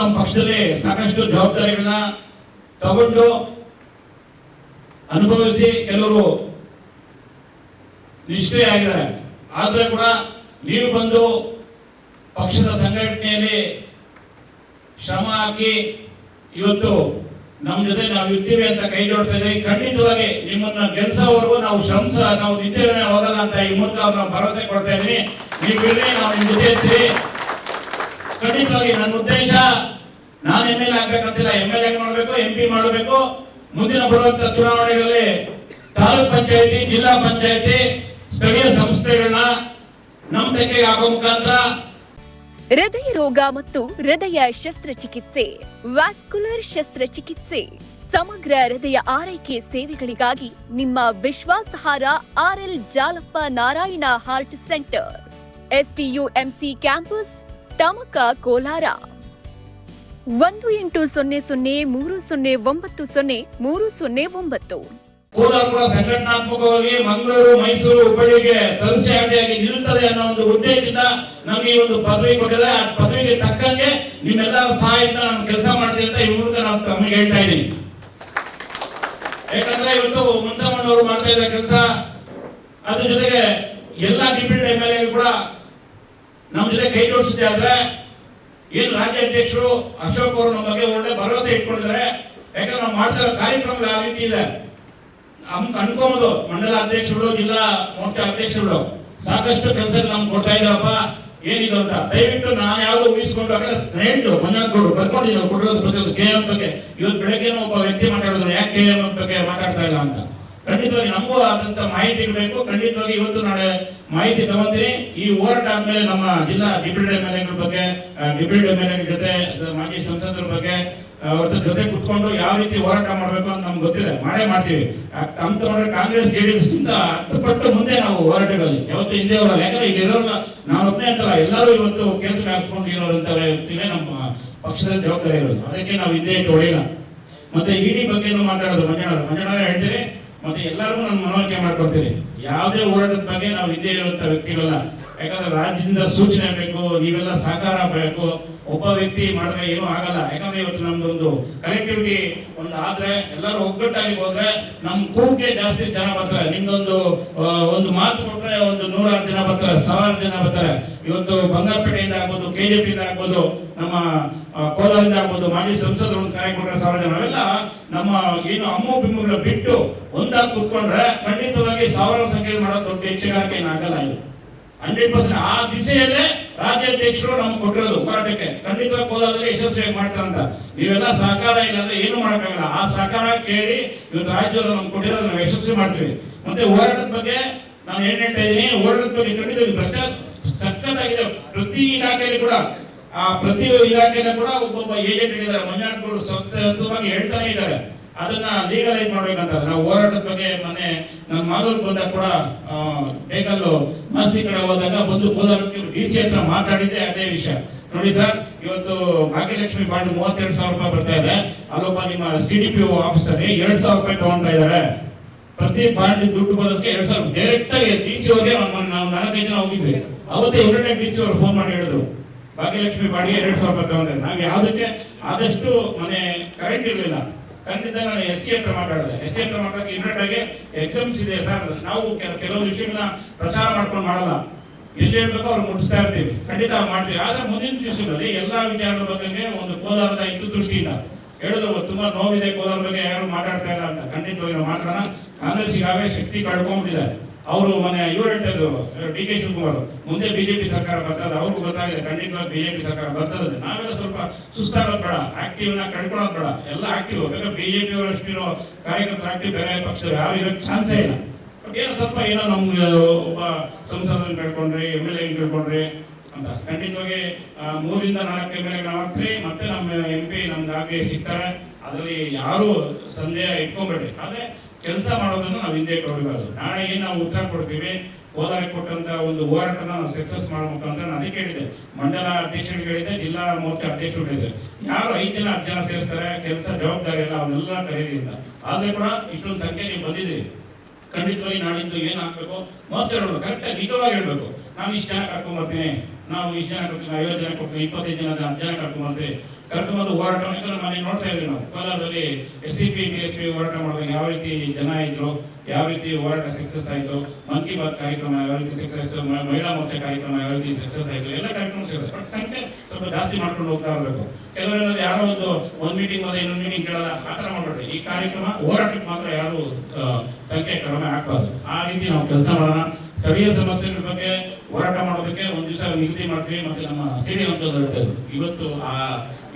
ನಮ್ಮ ಪಕ್ಷದಲ್ಲಿ ಸಾಕಷ್ಟು ಜವಾಬ್ದಾರಿಗಳನ್ನ ತಗೊಂಡು ಅನುಭವಿಸಿ ಕೆಲವರು ನಿಷ್ಕ್ರಿಯ ಆಗಿದ್ದಾರೆ. ಆದ್ರೆ ಕೂಡ ನೀವು ಬಂದು ಪಕ್ಷದ ಸಂಘಟನೆಯಲ್ಲಿ ಶ್ರಮ ಹಾಕಿ ಇವತ್ತು ನಮ್ಮ ಜೊತೆ ನಾವು ಇರ್ತೀವಿ ಅಂತ ಕೈ ಜೋಡ್ತಾ ಇದ್ದೀವಿ ಖಂಡಿತವಾಗಿ ನಿಮ್ಮನ್ನ ಗೆಲ್ಸೋವರೆಗೂ ನಾವು ಶ್ರಮಿಸ, ನಾವು ನಿದ್ದೇನೆ ಹೋಗಲ್ಲ ಅಂತ ಈ ಮೂಲಕ ಭರವಸೆ ಕೊಡ್ತಾ ಇದ್ದೀನಿ. ನೀವು ಇರ್ರಿ, ನಾವು ನಿಮ್ಮ ಜೊತೆ ಇರ್ತೀವಿ. ಖಂಡಿತವಾಗಿ ನನ್ನ ಉದ್ದೇಶ, ನಾನು ಎಂ ಎಲ್ ಆಗ್ಬೇಕಂತಿಲ್ಲ ಎಂ ಎಲ್ ಎ ಮಾಡಬೇಕು ಎಂ ಪಿ ಮಾಡಬೇಕು. ಮುಂದಿನ ಬರುವಂತ ಚುನಾವಣೆಗಳಲ್ಲಿ ತಾಲೂಕ್ ಪಂಚಾಯತಿ, ಜಿಲ್ಲಾ ಪಂಚಾಯತಿ, ಸ್ಥಳೀಯ ಸಂಸ್ಥೆಗಳನ್ನ ನಮ್ಮ ತೆಗೆಗೆ ಆಗೋ ಮುಖಾಂತರ ಹೃದಯ ರೋಗ ಮತ್ತು ಹೃದಯ ಶಸ್ತ್ರಚಿಕಿತ್ಸೆ, ವ್ಯಾಸ್ಕುಲರ್ ಶಸ್ತ್ರಚಿಕಿತ್ಸೆ, ಸಮಗ್ರ ಹೃದಯ ಆರೈಕೆ ಸೇವೆಗಳಿಗಾಗಿ ನಿಮ್ಮ ವಿಶ್ವಾಸಾರ್ಹ RL Jalappa Narayana heart centre SDUMC campus Tamaka Kolar. ಒಂದು ಎಂಟು ಸೊನ್ನೆ ಸೊನ್ನೆ ಮೂರು ಸೊನ್ನೆ ಒಂಬತ್ತು ಸೊನ್ನೆ ಮೂರು ಸೊನ್ನೆ ಒಂಬತ್ತು. ಕೂಡ ಸಂಘಟನಾತ್ಮಕವಾಗಿ ಮಂಗಳೂರು, ಮೈಸೂರು ಹುಬ್ಬಳ್ಳಿಗೆ ಸದಸ್ಯಾಗಿಯಾಗಿ ನಿಲ್ಲುತ್ತದೆ ಅನ್ನೋ ಒಂದು ಉದ್ದೇಶದಿಂದ ನಮಗೆ ಈ ಒಂದು ಪದವಿ ಕೊಟ್ಟಿದೆ ಆ ಪದವಿಗೆ ತಕ್ಕಂಗೆ ನಿಮ್ಮೆಲ್ಲರ ಸಹಾಯದಿಂದ ನಾನು ಕೆಲಸ ಮಾಡ್ತೀನಿ ಅಂತ ಈ ಮೂಲಕ ನಾನು ತಮಗೆ ಹೇಳ್ತಾ ಇದ್ದೀನಿ. ಯಾಕಂದ್ರೆ ಇವತ್ತು ಮುಂತಮ್ಮನವರು ಮಾಡ್ತಾ ಇದ್ದ ಕೆಲಸ, ಅದ್ರ ಜೊತೆಗೆ ಎಲ್ಲಾ ಡಿಪ್ಯೂಟಿ ಎಂ ಎಲ್ ಕೂಡ ನಮ್ಮ ಜೊತೆ ಕೈ ಜೋಡಿಸಿದೆ ಆದ್ರೆ ಏನು ರಾಜ್ಯಾಧ್ಯಕ್ಷರು ಅಶೋಕ್ ಅವರು ನಮ್ಮ ಬಗ್ಗೆ ಒಳ್ಳೆ ಭರವಸೆ ಇಟ್ಕೊಂಡಿದ್ದಾರೆ. ಯಾಕಂದ್ರೆ ನಾವು ಮಾಡ್ತಾ ಇರೋ ಕಾರ್ಯಕ್ರಮಗಳು ಯಾವ ರೀತಿ ಇದೆ. ನಮ್ಗೆ ಅನ್ಕೋಬಹುದು ಮಂಡಲ ಅಧ್ಯಕ್ಷರು ಜಿಲ್ಲಾ ಮೋರ್ಚಾ ಅಧ್ಯಕ್ಷರು ಸಾಕಷ್ಟು ಕೆಲಸ ನಮ್ಗೆ ಕೊಡ್ತಾ ಇದ್ದಾರಪ್ಪ ಏನಿದು ಅಂತ? ದಯವಿಟ್ಟು ನಾನು ಯಾವ್ದು ಊಹಿಸ್ಕೊಂಡು ಯಾಕಂದ್ರೆ ಸ್ನೇಹಿತರು ಮಂಜಾತ್ ಕೊಡು ಕೊಡೋದು ಕೊಟ್ಟಿರೋದು ಪ್ರತಿಯೊಂದು ಕೆ ಎಂ ಬಗ್ಗೆ ಇವತ್ತು ಬೆಳಗ್ಗೆನೂ ಒಬ್ಬ ವ್ಯಕ್ತಿ ಮಾತಾಡಿದ್ರು ಯಾಕೆ ಕೆ ಎಂ ಬಗ್ಗೆ ಮಾತಾಡ್ತಾ ಇಲ್ಲ ಅಂತ? ಖಂಡಿತವಾಗಿ ನಮಗೂ ಆದಂತ ಮಾಹಿತಿ ಬೇಕು. ಖಂಡಿತವಾಗಿ ಇವತ್ತು ನಾಳೆ ಮಾಹಿತಿ ತಗೊಂತೀನಿ. ಈ ಹೋರಾಟ ಆದ್ಮೇಲೆ ನಮ್ಮ ಜಿಲ್ಲಾ ಡಿಪ್ಯೂಟಿ ಎಂ ಬಗ್ಗೆ ಡಿಪ್ಯೂಟಿ ಎಂ ಎಲ್ ಜೊತೆ ಮಾಜಿ ಸಂಸದರ ಬಗ್ಗೆ ಅವ್ರ ಜೊತೆ ಕುತ್ಕೊಂಡು ಯಾವ ರೀತಿ ಹೋರಾಟ ಮಾಡಬೇಕು ಅಂತ ನಮ್ಗೆ ಗೊತ್ತಿದೆ ಮಾಡೇ ಮಾಡ್ತೀವಿ. ತಮ್ಮ ತಗೊಂಡ್ರೆ ಕಾಂಗ್ರೆಸ್ ಜೆಡಿಎಸ್ ಗಿಂತ ಹತ್ತು ಪಟ್ಟು ಮುಂದೆ ನಾವು ಹೋರಾಟಗಳಲ್ಲಿ. ಯಾವತ್ತು ಹಿಂದೆ ಹೋಗಲ್ಲ. ಯಾಕಂದ್ರೆ ಇಲ್ಲಿ ಇರೋಲ್ಲ ನಾವು ಒಬ್ಬನೇ ಅಂತಲ್ಲ, ಎಲ್ಲರೂ ಇವತ್ತು ಕೇಸ್ ಹಾಕ್ಕೊಂಡು ಇರೋರಂತ ವ್ಯಕ್ತಿಗಳೇ ನಮ್ಮ ಪಕ್ಷದ ಜವಾಬ್ದಾರಿ ಇರೋದು. ಅದಕ್ಕೆ ನಾವು ಹಿಂದೆ ಹೊಡೆಯಲ್ಲ ಮತ್ತೆ ಇಡಿ ಬಗ್ಗೆನೂ ಮಾತಾಡೋದು ಮಂಜಣ್ಣ ಮಂಜಣ್ಣ ಹೇಳ್ತೀರಿ? ಮತ್ತೆ ಎಲ್ಲರಿಗೂ ನಾನು ಮನವರಿಕೆ ಮಾಡ್ಕೊಳ್ತೀನಿ. ಯಾವುದೇ ಹೋರಾಟದ ಬಗ್ಗೆ ನಾವು ಹಿಂದೆ ಇರುವಂತ ವ್ಯಕ್ತಿಗಳಲ್ಲ ಯಾಕಂದ್ರೆ ರಾಜ್ಯದಿಂದ ಸೂಚನೆ ಬೇಕು, ನೀವೆಲ್ಲ ಸಹಕಾರ ಬೇಕು. ಒಬ್ಬ ವ್ಯಕ್ತಿ ಮಾಡಿದ್ರೆ ಏನೂ ಆಗಲ್ಲ. ಯಾಕಂದ್ರೆ ಇವತ್ತು ನಮ್ದೊಂದು ಕನೆಕ್ಟಿವಿಟಿ ಒಂದು ಆದ್ರೆ ಎಲ್ಲರೂ ಒಗ್ಗಟ್ಟಾಗಿ ಹೋದ್ರೆ ನಮ್ ಕೂಗೆ ಜಾಸ್ತಿ ಜನ ಬರ್ತಾರೆ. ನಿಮ್ದೊಂದು ಒಂದು ಮಾತು ಕೊಟ್ರೆ ಒಂದು ನೂರಾರು ಜನ ಬರ್ತಾರೆ, ಸಾವಿರಾರು ಜನ ಬರ್ತಾರೆ. ಇವತ್ತು ಬಂಗಾರಪೇಟೆಯಿಂದ ಆಗ್ಬೋದು, ಕೆಜೆಪಿಯಿಂದ ಆಗ್ಬೋದು, ನಮ್ಮ ಕೋಲಾರದಿಂದ ಆಗ್ಬೋದು, ಮಾಜಿ ಸಂಸದರು ಒಂದು ಕೊಟ್ಟರೆ ಸಾವಿರ ಜನ. ನಮ್ಮ ಏನು ಅಮ್ಮು ಬಿಮ್ಮುಗಳ ಬಿಟ್ಟು ಒಂದಾಗಿ ಕೂತ್ಕೊಂಡ್ರೆ ಖಂಡಿತವಾಗಿ ಸಾವಿರಾರು ಸಂಖ್ಯೆಯಲ್ಲಿ ಮಾಡೋ ದೊಡ್ಡ ಹೆಚ್ಚುಗಾರಿಕೆ ಏನಾಗಲ್ಲ ಇದು. Hundred percent. ಆ ದಿಸೆಯಲ್ಲೇ ರಾಜ್ಯಾಧ್ಯಕ್ಷರು ನಮ್ಗೆ ಕೊಟ್ಟಿರೋದು ಹೋರಾಟಕ್ಕೆ. ಖಂಡಿತವಾಗಿ ಹೋದಾದ್ರೆ ಯಶಸ್ವಿಯಾಗಿ ಮಾಡ್ತಾರಂತ. ನೀವೆಲ್ಲ ಸಹಕಾರ ಇಲ್ಲ ಅಂದ್ರೆ ಏನು ಮಾಡೋಕ್ಕಾಗಲ್ಲ. ಆ ಸಹಕಾರ ಕೇಳಿ ಇವತ್ತು ರಾಜ್ಯದವರು ನಮ್ಗೆ ಕೊಟ್ಟಿರೋದು, ನಾವು ಯಶಸ್ವಿ ಮಾಡ್ತೀವಿ. ಮತ್ತೆ ಹೋರಾಟದ ಬಗ್ಗೆ ನಾನು ಏನ್ ಹೇಳ್ತಾ ಇದ್ದೀನಿ, ಹೋರಾಟದ ಬಗ್ಗೆ ಖಂಡಿತ ಭ್ರಷ್ಟಾಚಾರ ಸಖತ್ತಾಗಿದೆ ಪ್ರತಿ ಇಲಾಖೆಯಲ್ಲಿ ಕೂಡ, ಆ ಪ್ರತಿ ಇಲಾಖೆಯಲ್ಲೂ ಕೂಡ ಒಬ್ಬೊಬ್ಬ ಏಜೆಂಟ್ ಇದ್ದಾರೆ ಮಂಜಾನ ಗೌಡರು ಸತತವಾಗಿ ಹೇಳ್ತಾನೆ ಇದ್ದಾರೆ. ಅದನ್ನ ಲೀಗಲೈಸ್ ಮಾಡ್ಬೇಕಂತ. ನಾವು ಹೋರಾಟದ ಬಗ್ಗೆ ಮೊನ್ನೆ ನಮ್ಮ ಮಾಲೂರು ಬಂದಾಗ ಕೂಡ ಬೇಕಲ್ಲು ಮಾಸ್ತಿ ಕಡೆ ಹೋದಾಗ ಬಂದು ಕೋಲಾರಕ್ಕೆ ಡಿ ಸಿ ಹತ್ರ ಮಾತಾಡಿದ್ದೆ ಅದೇ ವಿಷಯ. ನೋಡಿ ಸರ್, ಇವತ್ತು ಭಾಗ್ಯಲಕ್ಷ್ಮಿ ಬಾಂಡ್ ಮೂವತ್ತೆರಡು ಸಾವಿರ ರೂಪಾಯಿ ಬರ್ತಾ ಇದೆ. ಅಲ್ಲೊಬ್ಬ ನಿಮ್ಮ ಸಿ ಡಿ ಪಿ ಆಫೀಸರ್ ಎರಡ್ ಸಾವಿರ ರೂಪಾಯಿ ತಗೊಂತ ಇದ್ದಾರೆ. ಪ್ರತಿ ಪಾಯಿಂಟ್ ದುಡ್ಡು ಬರೋದಕ್ಕೆ ಎರಡ್ ಸಾವಿರ. ಡೈರೆಕ್ಟ್ ಆಗಿ ಡಿ ಸಿ ಅವ್ರಿಗೆ ನಾವು ನಾಲ್ಕೈದು ಜನ ಹೋಗಿದ್ವಿ. ಅವತ್ತೇ ಎರಡನೇ ಡಿ ಸಿ ಅವ್ರು ಫೋನ್ ಮಾಡಿ ಹೇಳಿದ್ರು. ಭಾಗ್ಯಲಕ್ಷ್ಮಿ ಬಾಡಿಗೆ ಎರಡ್ ಸಾವಿರ ರೂಪಾಯಿ ತಗೊಂಡೆ. ನಾವು ಯಾವುದಕ್ಕೆ ಆದಷ್ಟು ಮನೆ ಕರೆಂಟ್ ಇರಲಿಲ್ಲ. ಖಂಡಿತ ನಾನು ಎಸ್ ಸಿ ಹತ್ರ ಮಾತಾಡಿದೆ. ಎಸ್ ಸಿ ಹತ್ರ ಮಾತಾಡಿ ಇಮಿಡಿಯೇಟ್ ಆಗಿ ಎಕ್ಸಾಮ್ಸ್ ಇದೆ ಸರ್. ನಾವು ಕೆಲ- ಕೆಲವು ವಿಷಯಗಳನ್ನ ಪ್ರಚಾರ ಮಾಡ್ಕೊಂಡು ಮಾಡಲ್ಲ. ಎಲ್ಲಿ ಹೇಳ್ಬೇಕು ಅವ್ರು ಮುಟ್ಟಿಸ್ತಾ ಇರ್ತೀವಿ. ಖಂಡಿತ ಮಾಡ್ತೀವಿ. ಆದ್ರೆ ಮುಂದಿನ ದಿವಸಗಳಲ್ಲಿ ಎಲ್ಲಾ ವಿಚಾರಗಳ ಬಗ್ಗೆ ಒಂದು ಕೋಲಾರದ ಹಿತದೃಷ್ಟಿಯಿಂದ. ಹೇಳಿದ್ರು ತುಂಬಾ ನೋವಿದೆ ಕೋಲಾರ ಬಗ್ಗೆ ಯಾರು ಮಾತಾಡ್ತಾ ಇಲ್ಲ ಅಂತ. ಖಂಡಿತವಾಗಿ ಮಾತಾಡೋಣ. ಕಾಂಗ್ರೆಸ್ ಈಗಾಗಲೇ ಶಕ್ತಿ ಕಳ್ಕೊಂಡ್ಬಿಟ್ಟಿದ್ದಾರೆ. ಅವರು ಮನೆ ಇವರು ಹೇಳ್ತಾ ಇದ್ರು ಡಿ ಕೆ ಶಿವಕುಮಾರ್ ಮುಂದೆ ಬಿಜೆಪಿ ಸರ್ಕಾರ ಬರ್ತದೆ, ಅವ್ರಿಗೂ ಗೊತ್ತಾಗಿದೆ ಖಂಡಿತವಾಗಿ ಬಿಜೆಪಿ ಸರ್ಕಾರ ಬರ್ತದೆ. ನಾವೆಲ್ಲ ಸ್ವಲ್ಪ ಸುಸ್ತಾಗೋದು ಬೇಡ ಆಕ್ಟಿವ್ನ ಕಳ್ಕೊಳ್ಳೋದು ಬೇಡ. ಎಲ್ಲ ಆಕ್ಟಿವ್ ಯಾಕಂದ್ರೆ ಬಿಜೆಪಿ ಅವರಷ್ಟಿರೋ ಕಾರ್ಯಕರ್ತರು ಆಕ್ಟಿವ್ ಬೇರೆ ಪಕ್ಷದವ್ರು ಯಾರು ಇರೋಕ್ಕೆ ಚಾನ್ಸೇ ಇಲ್ಲ. ಬಟ್ ಏನೋ ಸ್ವಲ್ಪ ಏನೋ ನಮ್ಗೆ ಒಬ್ಬ ಸಂಸದನ ಕಳ್ಕೊಂಡ್ರಿ ಎಂ ಎಲ್ ಎ ಕಳ್ಕೊಂಡ್ರಿ ಅಂತ. ಖಂಡಿತವಾಗಿ ಮೂರಿಂದ ನಾಲ್ಕು ಎಂ ಎಲ್ ಮತ್ತೆ ನಮ್ಮ ಎಂ ಪಿ ನಮ್ಗಾಗಲೇ ಸಿಗ್ತಾರೆ. ಅದರಲ್ಲಿ ಯಾರು ಸಂದೇಹ ಇಟ್ಕೊಂಬೇಡ್ರಿ ಆದ್ರೆ ಕೆಲಸ ಮಾಡೋದನ್ನು ನಾವು ಹಿಂದೆ ಕೊಡಬಾರ್ದು ಏನು ನಾವು ಉತ್ತರ ಕೊಡ್ತೀವಿ ಹೋದಾಗ ಕೊಟ್ಟಂತ ಒಂದು ಹೋರಾಟನ ನಾವು ಸಕ್ಸಸ್ ಮಾಡಬೇಕು ಅಂತ ನಾನು ಅದಕ್ಕೆ ಹೇಳಿದೆ ಮಂಡಲ ಅಧ್ಯಕ್ಷರು ಹೇಳಿದೆ ಜಿಲ್ಲಾ ಮೋರ್ಚಾ ಅಧ್ಯಕ್ಷರು ಹೇಳಿದೆ ಯಾರು ಐದು ಜನ, ಹತ್ತು ಜನ ಸೇರಿಸ್ತಾರೆ, ಕೆಲಸ ಜವಾಬ್ದಾರಿ ಎಲ್ಲ ಅವನ್ನೆಲ್ಲ ಕರೀಲಿಲ್ಲ. ಆದ್ರೆ ಕೂಡ ಇಷ್ಟೊಂದು ಸಂಖ್ಯೆ ನೀವು ಬಂದಿದ್ದೀರಿ. ಖಂಡಿತವಾಗಿ ನಾಳಿದ್ದು ಏನ್ ಹಾಕ್ಬೇಕು ಹೇಳ್ಬೇಕು ಕರೆಕ್ಟ್ ಆಗಿ ನಿಜವಾಗಿ ಹೇಳ್ಬೇಕು. ನಾನು ಇಷ್ಟ ಕರ್ಕೊಂಡ್ಬರ್ತೀನಿ ಬರ್ತೀನಿ ನಾವು ಈ ಜನ ಕೊಡ್ತೀವಿ ಐವತ್ತು ಜನ ಕೊಡ್ತೀವಿ ಇಪ್ಪತ್ತೈದು ಜನ ಹತ್ತು ಜನ ಕರ್ಕೊಂಡ್ ಹೋರಾಟ ಯಾಕಂದ್ರೆ ಮನೆ ನೋಡ್ತಾ ಇದ್ವಿ ನಾವು. ಕೋಲಾರದಲ್ಲಿ S C P B S P ಹೋರಾಟ ಮಾಡಿದಾಗ ಯಾವ ರೀತಿ ಜನ ಇದ್ರು, ಯಾವ ರೀತಿ ಹೋರಾಟ ಸಕ್ಸಸ್ ಆಯಿತು, ಮನ್ ಕಿ ಬಾತ್ ಕಾರ್ಯಕ್ರಮ ಯಾವ ರೀತಿ ಸಕ್ಸಸ್ ಮಹಿಳಾ ಮೋರ್ಚಾ ಕಾರ್ಯಕ್ರಮ ಯಾವ ರೀತಿ ಸಕ್ಸಸ್ ಆಯಿತು, ಎಲ್ಲ ಕಾರ್ಯಕ್ರಮ ಸಿಗುತ್ತೆ. ಬಟ್ ಸಂಖ್ಯೆ ಸ್ವಲ್ಪ ಜಾಸ್ತಿ ಮಾಡ್ಕೊಂಡು ಹೋಗ್ತಾ ಇರಬೇಕು. ಕೆಲವರೆಲ್ಲ ಯಾರೋ ಒಂದು ಒಂದು ಮೀಟಿಂಗ್ ಹೋದ ಇನ್ನೊಂದು ಮೀಟಿಂಗ್ ಕೇಳಲ್ಲ, ಆ ಥರ ಮಾಡಬೇಡ್ರಿ ಈ ಕಾರ್ಯಕ್ರಮ ಹೋರಾಟಕ್ಕೆ ಮಾತ್ರ ಯಾರು ಸಂಖ್ಯೆ ಕಡಿಮೆ ಆಗ್ಬಾರ್ದು. ಆ ರೀತಿ ನಾವು ಕೆಲಸ ಮಾಡೋಣ. ಸ್ಥಳೀಯ ಸಮಸ್ಯೆಗಳ ಬಗ್ಗೆ ಹೋರಾಟ ಮಾಡೋದಕ್ಕೆ ಒಂದು ದಿವಸ ನಿಗದಿ ಮಾಡ್ತೀವಿ ಮತ್ತೆ ನಮ್ಮ ಸೀನಿಯರ್ ಅಂತ ಹೊರಟಿದ್ರು ಇವತ್ತು ಆ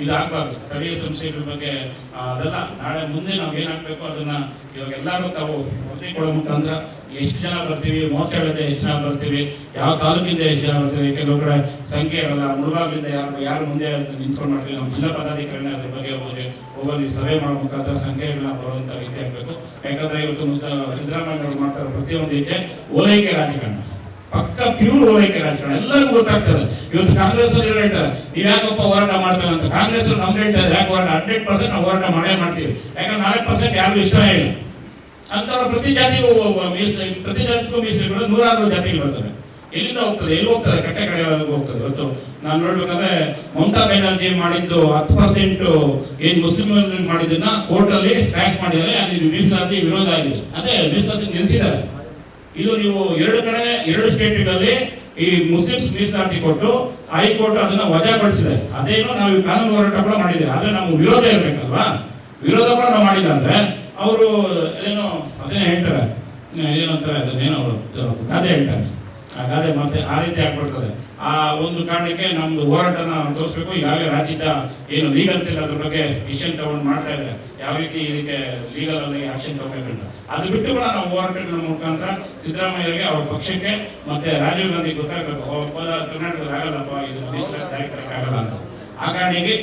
ಇದಾಗಬಾರ್ದು. ಸ್ಥಳೀಯ ಸಂಸ್ಥೆಗಳ ಬಗ್ಗೆ ಅದೆಲ್ಲ. ನಾಳೆ ಮುಂದೆ ನಾವು ಏನಾಗಬೇಕು ಅದನ್ನ ಇವಾಗ ಎಲ್ಲರೂ ತಾವು ಒತ್ತಿಕೊಳ್ಳೋ ಕೊಡೋ ಮುಖಾಂತರ ಎಷ್ಟು ಜನ ಬರ್ತೀವಿ ಮೋಚಾಳದಿಂದ ಎಷ್ಟು ಜನ ಬರ್ತೀವಿ, ಯಾವ ತಾಲೂಕಿಂದ ಎಷ್ಟು ಜನ ಬರ್ತೀವಿ, ಕೆಲವು ಕಡೆ ಸಂಖ್ಯೆ ಇರಲ್ಲ ಮುಳುಬಾಗಿಲಿಂದ ಯಾರು ಯಾರು ಮುಂದೆ ನಿಂತ್ಕೊಂಡು ಮಾಡ್ತೀವಿ. ನಮ್ಮ ಜಿಲ್ಲಾ ಪದಾಧಿಕಾರಿನೇ ಅದ್ರ ಬಗ್ಗೆ ಹೋಗಿ ಹೋಗಲಿ ಸಭೆ ಮಾಡೋ ಮುಖಾಂತರ ಸಂಖ್ಯೆಗಳನ್ನ ಬರುವಂತ ರೀತಿ ಆಗಬೇಕು. ಯಾಕಂದ್ರೆ ಇವತ್ತು ಸಿದ್ದರಾಮಯ್ಯ ಅವರು ಮಾಡ್ತಾರೆ ಪ್ರತಿಯೊಂದು ಇದೆ ಓಲೈಕೆ ರಾಜಕಾರಣ. ಪಕ್ಕ ಪ್ಯೂರ್ ಓಲೈಕೆ ರಾಜಕಾರಣ ಎಲ್ಲರಿಗೂ ಗೊತ್ತಾಗ್ತದೆ. ಇವತ್ತು ಕಾಂಗ್ರೆಸ್ ಅಲ್ಲಿ ಹೇಳ್ತಾರೆ ನೀವು ಹೋರಾಟ ಮಾಡ್ತಾರೆ ಅಂತ. ಕಾಂಗ್ರೆಸ್ ನಮ್ಗೆ ಹೇಳ್ತಾರೆ, ಯಾಕೆ ಹೋರಾಟ ಹಂಡ್ರೆಡ್ ಪರ್ಸೆಂಟ್ ನಾವು ಹೋರಾಟ ಮಾಡೇ ಮಾಡ್ತೀವಿ. ಯಾಕಂದ್ರೆ ನಾಲ್ಕು ಪರ್ಸೆಂಟ್ ಯಾರಿಗೂ ಇಷ್ಟ ಇಲ್ಲ. ಅಂತವ್ರ ಪ್ರತಿ ಜಾತಿಗೂ ಮೀಸಲು ಪ್ರತಿ ಜಾತಿಗೂ ಮೀಸಲು ನೂರಾರು ಜಾತಿಗಳು ಬರ್ತಾರೆ. ಎಲ್ಲಿಂದ ಹೋಗ್ತದೆ? ಎಲ್ಲಿ ಹೋಗ್ತಾರೆ? ಕಟ್ಟೆ ಕಡೆ ಹೋಗ್ತದೆ. ಇವತ್ತು ನಾನು ನೋಡ್ಬೇಕಂದ್ರೆ ಮಮತಾ ಬ್ಯಾನರ್ಜಿ ಮಾಡಿದ್ದು ಹತ್ತು ಪರ್ಸೆಂಟ್ ಏನ್ ಮುಸ್ಲಿಂ ಮಾಡಿದ್ದನ್ನ ಕೋರ್ಟ್ ಅಲ್ಲಿ ಮಾಡಿದರೆ ಮಾಡಿದ್ದಾರೆ, ಅಲ್ಲಿ ಮೀಸಲಾತಿ ವಿರೋಧ ಆಗಿದೆ. ಅದೇ, ಮೀಸಲಾತಿ ನಿಲ್ಲಿಸಿದ್ದಾರೆ ಇದು ನೀವು ಎರಡು ಕಡೆ, ಎರಡು ಸ್ಟೇಟ್ಗಳಲ್ಲಿ ಈ ಮುಸ್ಲಿಮ್ಸ್ ಮೀಸಲಾತಿ ಕೊಟ್ಟು ಹೈಕೋರ್ಟ್ ಅದನ್ನ ವಜಾಗೊಳಿಸಿದೆ. ಅದೇನು ನಾವು ಕಾನೂನು ಹೋರಾಟ ಕೂಡ ಮಾಡಿದ್ದೀವಿ ಆದ್ರೆ ನಾವು ವಿರೋಧ ಇರಬೇಕಲ್ವಾ? ವಿರೋಧ ಕೂಡ ನಾವು ಮಾಡಿಲ್ಲ ಅಂದ್ರೆ ಅವರು ಏನೋ ಅದೇನೋ ಹೇಳ್ತಾರೆ. ಏನಂತಾರೆ ಅವರು ಗಾದೆ ಹೇಳ್ತಾರೆ. ಆ ಗಾದೆ ಮತ್ತೆ ಆ ರೀತಿ ಆಗ್ಬಿಡ್ತದೆ. ಆ ಒಂದು ಕಾರಣಕ್ಕೆ ನಮ್ದು ಹೋರಾಟನ ತೋರಿಸ್ಬೇಕು. ಈಗಾಗಲೇ ರಾಜ್ಯದ ಏನು ಲೀಗಲ್ಸ್ ಇಲ್ಲ ಅದ್ರ ಬಗ್ಗೆ ಡಿಸಿಷನ್ ತಗೊಂಡು ಮಾಡ್ತಾ ಇದ್ದಾರೆ. ಯಾವ ರೀತಿ ಇದಕ್ಕೆ ಲೀಗಲ್ ಅಲ್ಲಿ ಆಕ್ಷನ್ ತಗೋಬೇಕಂತ ಅದು ಬಿಟ್ಟು ಕೂಡ ನಾವು ಹೋರಾಟಗಳ ಮುಖಾಂತರ ಸಿದ್ದರಾಮಯ್ಯರಿಗೆ ಅವ್ರ ಪಕ್ಷಕ್ಕೆ ಮತ್ತೆ ರಾಜೀವ್ ಗಾಂಧಿ ಗೊತ್ತಾಗಬೇಕು. ಕೋಲಾರ ಕರ್ನಾಟಕದಲ್ಲಿ ಆಗಲ್ಲಪ್ಪ, ಇದು ಜಾರಿ ಆಗಲ್ಲ ಅಂತ. ಆ ಕಾರಣಕ್ಕೆ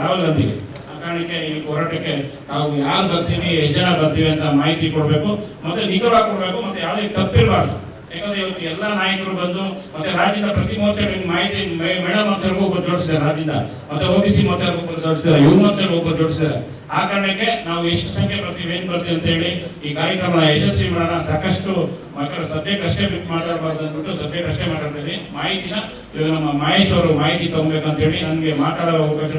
ರಾಹುಲ್ ಗಾಂಧಿಗೆ ಆ ಕಾರಣಕ್ಕೆ ಈ ಹೋರಾಟಕ್ಕೆ ನಾವು ಯಾರು ಬರ್ತೀವಿ, ಎಷ್ಟು ಜನ ಬರ್ತೀವಿ ಅಂತ ಮಾಹಿತಿ ಕೊಡಬೇಕು. ಮತ್ತೆ ನಿಗೂಢ ಕೊಡಬೇಕು, ಮತ್ತೆ ಯಾವುದೇ ತಪ್ಪಿರಬಾರ್ದು. ಯಾಕಂದ್ರೆ ಇವತ್ತು ಎಲ್ಲ ನಾಯಕರು ಬಂದು ಮತ್ತೆ ರಾಜ್ಯದ ಪ್ರತಿ ನಿಮ್ಗೆ ಮಾಹಿತಿ ಮೇಡಮ್ ಮೋರ್ಚಾರ್ಗೂ ಒಬ್ಬರು ಸರ್ ರಾಜ್ಯದ. ಮತ್ತೆ ಒ ಬಿ ಸಿ ಮೋರ್ಚಾರ್ಗೂ ಒಬ್ಬರು ಜೋಡಿಸಿದ್ದಾರೆ. ಯುವ ಮೋರ್ಚಾರ್ಗೂ ಒಬ್ಬರು ಜೋಡಿಸಿದ್ದಾರೆ. ಆ ಕಾರಣಕ್ಕೆ ನಾವು ಎಷ್ಟು ಸಂಖ್ಯೆ ಬರ್ತೀವಿ, ಏನ್ ಬರ್ತೀವಿ ಅಂತ ಹೇಳಿ ಈ ಕಾರ್ಯಕ್ರಮ ಯಶಸ್ವಿ ಮಾಡೋಣ. ಸಾಕಷ್ಟು ಮಕ್ಕಳು ಸದ್ಯಕ್ಕಷ್ಟೇ ಬಿಟ್ಟು ಮಾತಾಡಬಾರ್ದು ಅಂದ್ಬಿಟ್ಟು ಸದ್ಯಕ್ಕಷ್ಟೇ ಮಾತಾಡ್ತೀವಿ ಮಾಹಿತಿನ ಇವಾಗ ನಮ್ಮ ಮಹೇಶ್ ಅವರು ಮಾಹಿತಿ ತಗೊಬೇಕಂತ ಹೇಳಿ ನನಗೆ ಮಾತಾಡೋ ಅವಕಾಶ